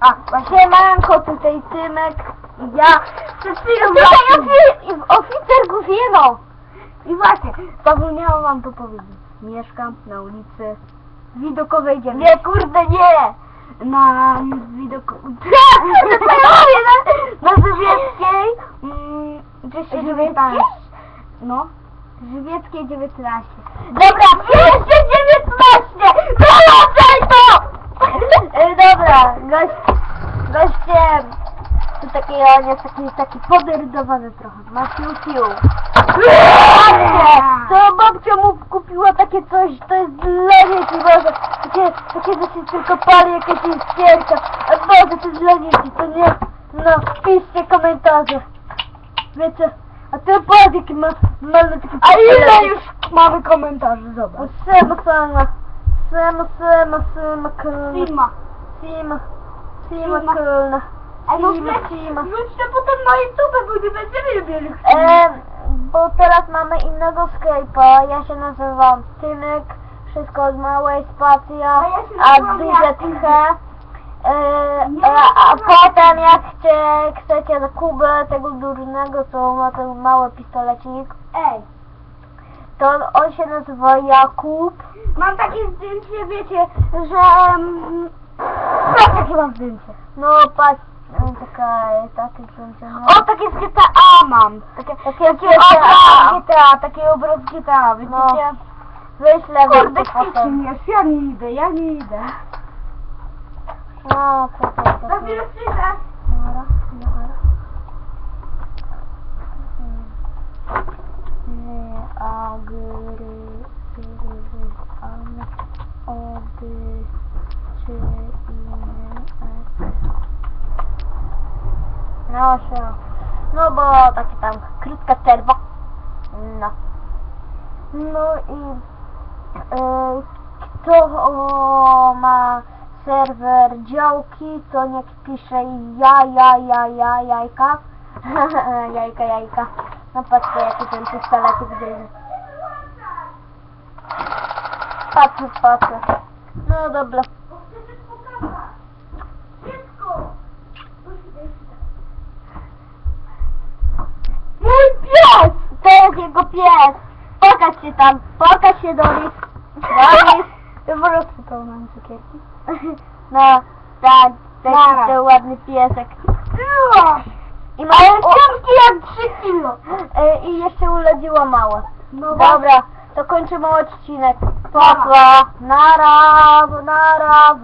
A, właśnie Siemanko, tutaj Tymek i ja. Przed chwilą Tutaj właśnie... ofi- oficer Gufieno. I właśnie, zapomniałam wam to powiedzieć. Mieszkam na ulicy Widokowej 9. Nie, kurde, nie. Na widokowej... Na Żywieckiej? Mm, Żywieckiej? 19. No. Żywieckie 19. Dobra, jeszcze 19! Załatwiaj to! E, dobra, gość, taki, on jest taki, taki poderidowany trochę. Ma fiu fiu. To babcia mu kupiła takie coś, to jest dla dzieci, Boże. Takie, takie że się tylko pali jakaś iskierka. A Boże, to jest dla dzieci, to nie. No, piszcie komentarze. Wiecie, a ten patrz jaki ma, mamy taki A ile już mamy komentarzy? Zobacz. Sema, sema. Sema, sema, sema, kulna. Sima. Sima. Sima, Sima. Ej, to potem na YouTube, bo nie będziemy mieli E, bo teraz mamy innego Skype'a. Ja się nazywam Tymek. Wszystko z małej spacja, A ja się a nazywam duże Jacek. tche. E, Nie, a, a nie, potem jak chcecie za Kubę tego durnego, co ma ten mały pistolecik, Ej, to on się nazywa Jakub. mam takie zdjęcie, wiecie, że... mm, Patrz, jakie mam zdjęcie. No patrz, no, taka, takie zdjęcie. No. O, takie z GTA mam. Takie, Takie takie GTA. obraz GTA, takie obraz GTA, widzicie? No. Wyślę wam Kurde, to potem. jest, ja nie idę, ja nie idę. No, to, to, to, Za to. chwilę przyjdę. No, się. No, bo takie tam krótka przerwa. No. No i e, kto ma serwer działki, to niech pisze ja, ja, ja, ja, jajka. jajka, jajka. No patrzcie, jaki ten pistolecik dzielny. Patrzę, patrzę. No dobra. Jego pies! Pokaż się tam, pokaż się Doris. Doris. Ja po prostu pełna cukierki. No, tak, taki Nara. to ładny piesek. I ma Ale ciężki jak 3 kilo. e, I jeszcze urodziła małe. No Dobra, to kończymy odcinek. Papa, nara, nara,